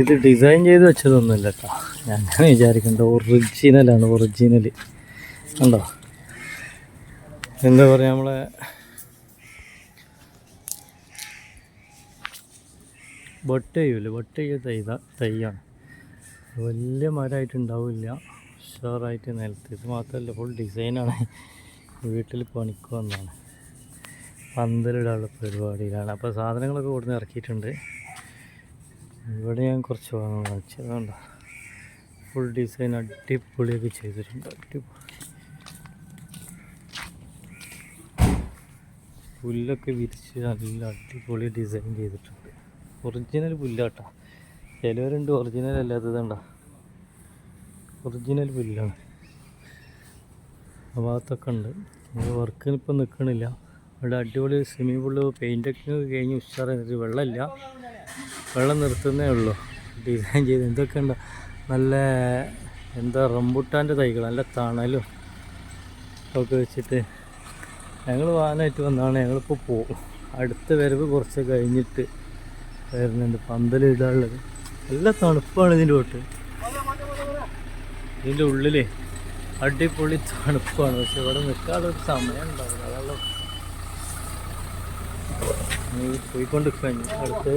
ഇത് ഡിസൈൻ ചെയ്ത് വെച്ചതൊന്നുമില്ല കേട്ടോ ഞാൻ അങ്ങനെ വിചാരിക്കണ്ട ഒറിജിനലാണ് ഒറിജിനൽ ഉണ്ടോ എന്താ പറയുക നമ്മളെ ബൊട്ട് ചെയ്യൂല ബൊട്ട് ചെയ്യ തൈ തൈയാണ്. വലിയ മരമായിട്ടുണ്ടാവില്ല. ഉഷാറായിട്ട് നിലത്ത്. ഇത് മാത്രമല്ല ഫുൾ ഡിസൈനാണ് വീട്ടിൽ പണിക്ക് വന്നാണ് പന്തലിടാനുള്ള പരിപാടിയിലാണ്. അപ്പോൾ സാധനങ്ങളൊക്കെ കൊടുന്ന് ഇറക്കിയിട്ടുണ്ട്. ഇവിടെ ഞാൻ കുറച്ച് വാങ്ങാൻ കാണിച്ചതുകൊണ്ട് ഫുൾ ഡിസൈൻ അടിപൊളിയൊക്കെ ചെയ്തിട്ടുണ്ട്. അടിപൊളി. പുല്ലൊക്കെ വിരിച്ച് നല്ല അടിപൊളി ഡിസൈൻ ചെയ്തിട്ടുണ്ട്. ഒറിജിനൽ പുല്ലാട്ടാ. ചിലവരുണ്ട് ഒറിജിനൽ അല്ലാത്തതുണ്ടോ ഒറിജിനൽ പുല്ലാണ്. ആ ഭാഗത്തൊക്കെ ഉണ്ട്. വർക്കിനിപ്പോൾ നിൽക്കണില്ല ഇവിടെ അടിപൊളി സ്വിമ്മിംഗ് പൂൾ പെയിന്റൊക്കെ കഴിഞ്ഞ് ഉഷാറായിട്ട് വെള്ളമില്ല. വെള്ളം നിർത്തുന്നേ ഉള്ളൂ. ഡിസൈൻ ചെയ്ത് എന്തൊക്കെ ഉണ്ട്. നല്ല എന്താ റംബുട്ടാന്റെ തൈകൾ നല്ല തണലും ഒക്കെ വെച്ചിട്ട് ഞങ്ങൾ വാഹനമായിട്ട് വന്നതാണ് ഞങ്ങളിപ്പോൾ പോകും അടുത്ത വരവ് കുറച്ച് കഴിഞ്ഞിട്ട് വരുന്നുണ്ട്. പന്തലിടാനുള്ളത് നല്ല തണുപ്പാണ് ഇതിന്റെ തൊട്ട്. ഇതിന്റെ ഉള്ളിലേ അടിപൊളി തണുപ്പാണ്. പക്ഷെ ഇവിടെ നിൽക്കാതെ ഒരു സമയം ഉണ്ടാവില്ല. അതാണ് ഈ പോയിക്കൊണ്ട് കഴിഞ്ഞു അടുത്ത്